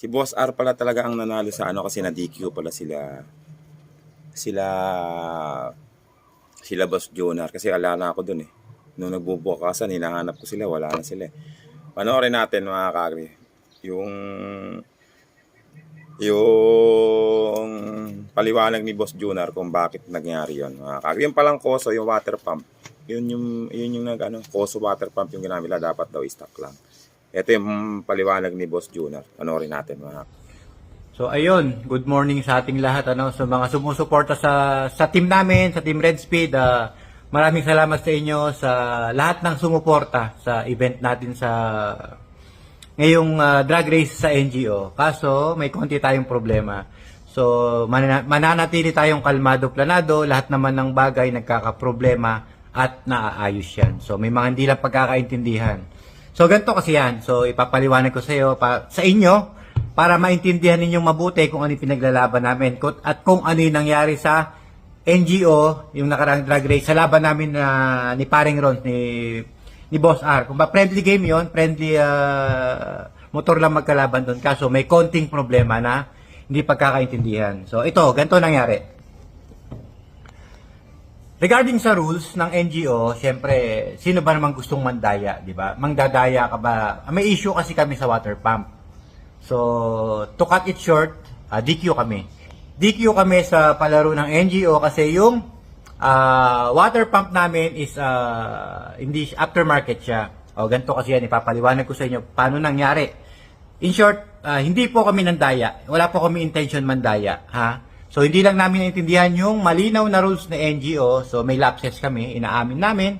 Si Boss R pala talaga ang nanalo sa ano kasi na DQ pala sila sila sila Boss Jonar kasi ala na ako dun eh. Nung nagbubukasan, hinahanap ko sila, wala na sila eh. Panoorin natin mga kagri. Yung yung paliwanag ni Boss Jonar kung bakit nangyari yon mga kagri. Yung palang koso, yung water pump. Yun yung, yun yung nag, ano, koso water pump yung ginamit dapat daw i-stock lang. Ito yung paliwanag ni Boss Jonar. Panoorin natin mga So ayun, good morning sa ating lahat ano, sa mga sumusuporta sa sa team namin, sa Team Red Speed. ah, maraming salamat sa inyo sa lahat ng sumuporta sa event natin sa ngayong ah, drag race sa NGO. Kaso may konti tayong problema. So manana- mananatili tayong kalmado planado, lahat naman ng bagay nagkakaproblema at naaayos yan. So may mga hindi lang pagkakaintindihan. So ganito kasi yan. So ipapaliwanag ko sa iyo pa, sa inyo para maintindihan ninyong mabuti kung ano pinaglalaban namin at kung ano yung nangyari sa NGO, yung nakarang drag race, sa laban namin na ni Paring Ron, ni, ni Boss R. Kung ba friendly game yon friendly ah, motor lang magkalaban doon. Kaso may konting problema na hindi pagkakaintindihan. So ito, ganito nangyari. Regarding sa rules ng NGO, siyempre, sino ba naman gustong mandaya, di ba? Mangdadaya ka ba? May issue kasi kami sa water pump. So, to cut it short, ah, DQ kami. DQ kami sa palaro ng NGO kasi yung ah, water pump namin is ah, hindi aftermarket siya. O ganito kasi yan, ipapaliwanag ko sa inyo paano nangyari. In short, ah, hindi po kami nandaya. Wala po kami intention mandaya, ha? So hindi lang namin naintindihan yung malinaw na rules ng NGO. So may lapses kami, inaamin namin.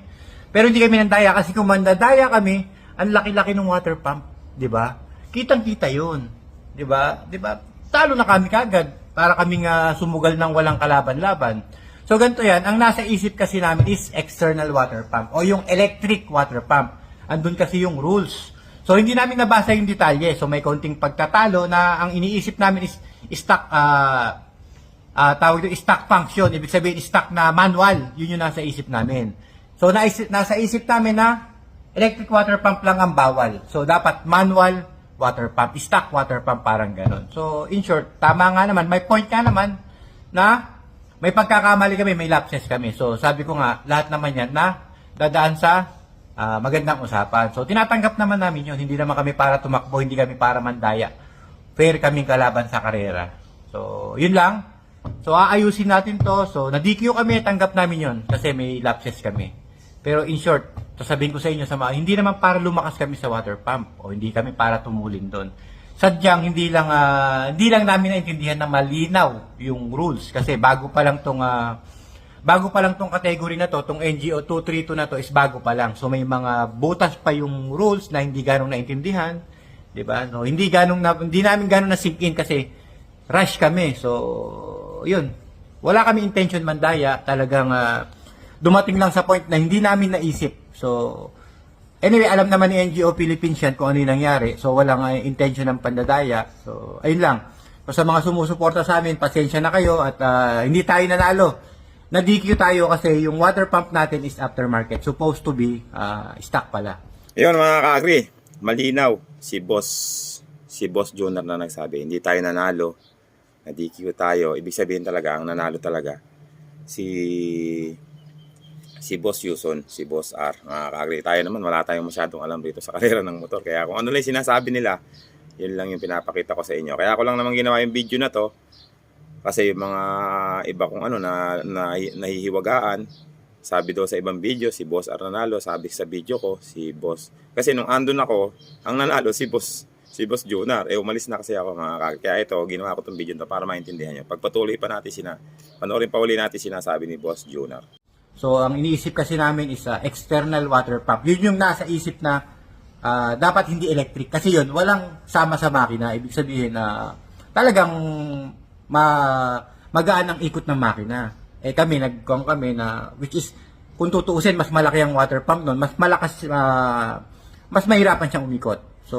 Pero hindi kami nandaya kasi kung mandadaya kami, ang laki-laki ng water pump, 'di ba? Kitang-kita 'yun. 'Di ba? 'Di ba? Talo na kami kagad para kaming ah, sumugal ng walang kalaban-laban. So ganito 'yan, ang nasa isip kasi namin is external water pump o yung electric water pump. Andun kasi yung rules. So hindi namin nabasa yung detalye. So may konting pagtatalo na ang iniisip namin is stock ah ah tawag doon stock function. Ibig sabihin stock na manual. Yun yung nasa isip namin. So naisip, nasa isip namin na electric water pump lang ang bawal. So dapat manual water pump, stock water pump parang ganon. So in short, tama nga naman, may point nga naman na may pagkakamali kami, may lapses kami. So sabi ko nga, lahat naman yan na dadaan sa ah, magandang usapan. So tinatanggap naman namin yun. Hindi naman kami para tumakbo, hindi kami para mandaya. Fair kaming kalaban sa karera. So yun lang. So aayusin natin to. So na-DQ kami, tanggap namin yon kasi may lapses kami. Pero in short, sasabihin ko sa inyo sa mga, hindi naman para lumakas kami sa water pump o hindi kami para tumulin doon. Sadyang hindi lang ah, hindi lang namin naintindihan na malinaw yung rules kasi bago pa lang tong ah, bago pa lang tong category na to, tong NGO 232 na to is bago pa lang. So may mga butas pa yung rules na hindi ganong naintindihan, 'di ba? No, hindi ganong na, hindi namin ganong na sink in kasi rush kami. So, yun. Wala kami intention mandaya. Talagang ah, dumating lang sa point na hindi namin naisip. So, anyway, alam naman ni NGO Philippines yan kung ano yung nangyari. So, walang ah, intention ng pandadaya. So, ayun lang. So, sa mga sumusuporta sa amin, pasensya na kayo at ah, hindi tayo nanalo. Na-DQ tayo kasi yung water pump natin is aftermarket. Supposed to be ah, stock pala. Yun mga kaagri, malinaw si boss si boss Jonar na nagsabi, hindi tayo nanalo, na DQ tayo. Ibig sabihin talaga, ang nanalo talaga si si boss Yuson, si boss R. Mga kaagri, tayo naman wala tayong masyadong alam dito sa karera ng motor. Kaya kung ano lang sinasabi nila, yun lang yung pinapakita ko sa inyo. Kaya ako lang naman ginawa yung video na to kasi yung mga iba kong ano na, na nahihiwagaan sabi daw sa ibang video, si Boss R nanalo. Sabi sa video ko, si Boss. Kasi nung andun ako, ang nanalo si Boss si Boss Jonar. Eh, umalis na kasi ako mga kag. Kaya ito, ginawa ko itong video to para maintindihan nyo. Pagpatuloy pa natin sina, panoorin pa uli natin sinasabi ni Boss Jonar. So, ang iniisip kasi namin is ah, external water pump. Yun yung nasa isip na ah, dapat hindi electric. Kasi yun, walang sama sa makina. Ibig sabihin na talagang ma magaan ang ikot ng makina. Eh kami, nagkong kami na, which is, kung tutuusin, mas malaki ang water pump nun, mas malakas, ah, mas mahirapan siyang umikot. So,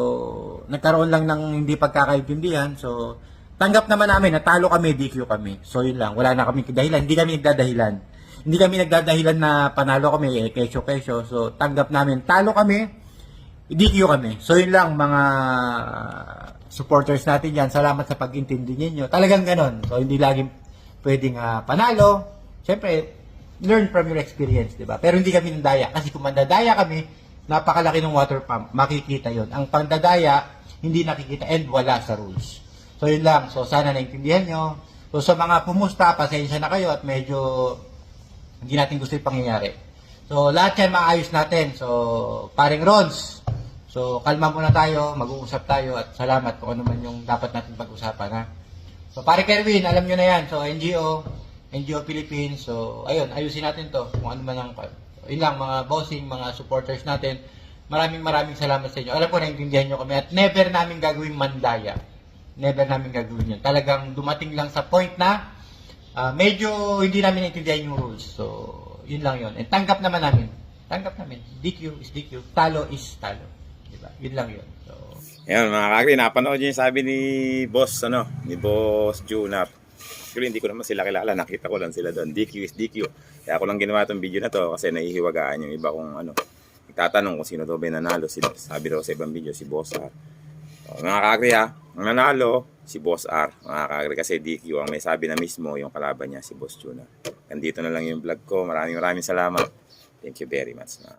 nagkaroon lang ng hindi pagkakaintindihan. So, tanggap naman namin, natalo kami, DQ kami. So, yun lang. Wala na kami dahilan. Hindi kami nagdadahilan. Hindi kami nagdadahilan na panalo kami, eh, kesyo-kesyo. So, tanggap namin, talo kami. DQ kami. So yun lang mga supporters natin yan. Salamat sa pag-intindi ninyo. Talagang ganon. So hindi laging pwedeng ah, panalo. Siyempre, learn from your experience, di ba? Pero hindi kami nandaya. Kasi kung mandadaya kami, napakalaki ng water pump. Makikita yon Ang pandadaya, hindi nakikita and wala sa rules. So yun lang. So sana naintindihan nyo. So sa mga pumusta, pasensya na kayo at medyo hindi natin gusto yung pangyayari. So, lahat yan maayos natin. So, paring Rons, so, kalma muna tayo, mag-uusap tayo at salamat kung ano man yung dapat natin pag-usapan, ha? So, pare Kerwin, alam nyo na yan. So, NGO, NGO Philippines. So, ayun, ayusin natin to. Kung ano man ang, yun lang, mga bossing, mga supporters natin. Maraming maraming salamat sa inyo. Alam ko, naintindihan nyo kami at never namin gagawing mandaya. Never namin gagawin yun. Talagang dumating lang sa point na Ah, medyo hindi namin naintindihan yung rules. So, yun lang yun. And tanggap naman namin. Tanggap namin. DQ is DQ. Talo is talo. Diba? Yun lang yun. So, Ayan mga kakri, napanood niyo yung sabi ni Boss, ano, ni Boss Junap. Actually, hindi ko naman sila kilala. Nakita ko lang sila doon. DQ is DQ. Kaya ako lang ginawa itong video na to kasi naihiwagaan yung iba kung ano. Nagtatanong kung sino daw ba nanalo. Sila, sabi daw sa ibang video, si Boss R. So, mga kakri ha, ang nanalo, si Boss R. Mga kakri kasi DQ ang may sabi na mismo yung kalaban niya, si Boss Junap. Nandito na lang yung vlog ko. Maraming maraming salamat. Thank you very much.